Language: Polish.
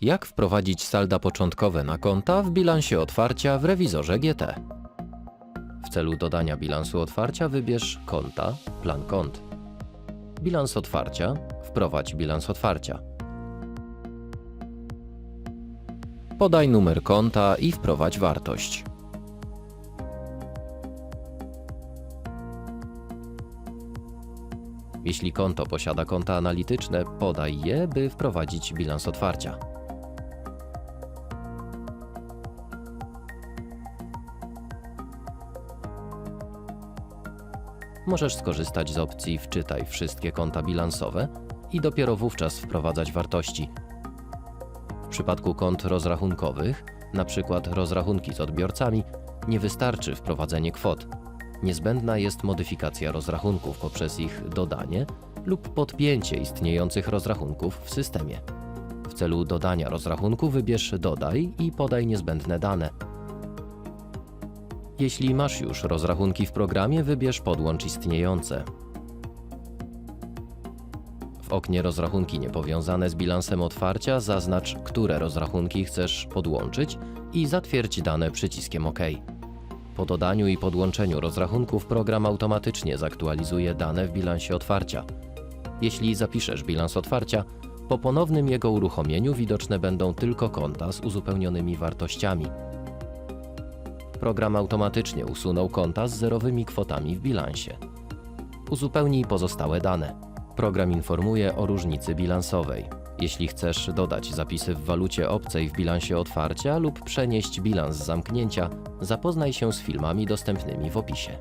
Jak wprowadzić salda początkowe na konta w bilansie otwarcia w rewizorze GT? W celu dodania bilansu otwarcia wybierz konta, plan kont. Bilans otwarcia, wprowadź bilans otwarcia. Podaj numer konta i wprowadź wartość. Jeśli konto posiada konta analityczne, podaj je, by wprowadzić bilans otwarcia. Możesz skorzystać z opcji Wczytaj wszystkie konta bilansowe i dopiero wówczas wprowadzać wartości. W przypadku kont rozrachunkowych, np. rozrachunki z odbiorcami, nie wystarczy wprowadzenie kwot. Niezbędna jest modyfikacja rozrachunków poprzez ich dodanie lub podpięcie istniejących rozrachunków w systemie. W celu dodania rozrachunku wybierz Dodaj i podaj niezbędne dane. Jeśli masz już rozrachunki w programie, wybierz Podłącz istniejące. W oknie Rozrachunki niepowiązane z bilansem otwarcia zaznacz, które rozrachunki chcesz podłączyć i zatwierdź dane przyciskiem OK. Po dodaniu i podłączeniu rozrachunków program automatycznie zaktualizuje dane w bilansie otwarcia. Jeśli zapiszesz bilans otwarcia, po ponownym jego uruchomieniu widoczne będą tylko konta z uzupełnionymi wartościami. Program automatycznie usunął konta z zerowymi kwotami w bilansie. Uzupełnij pozostałe dane. Program informuje o różnicy bilansowej. Jeśli chcesz dodać zapisy w walucie obcej w bilansie otwarcia lub przenieść bilans zamknięcia, zapoznaj się z filmami dostępnymi w opisie.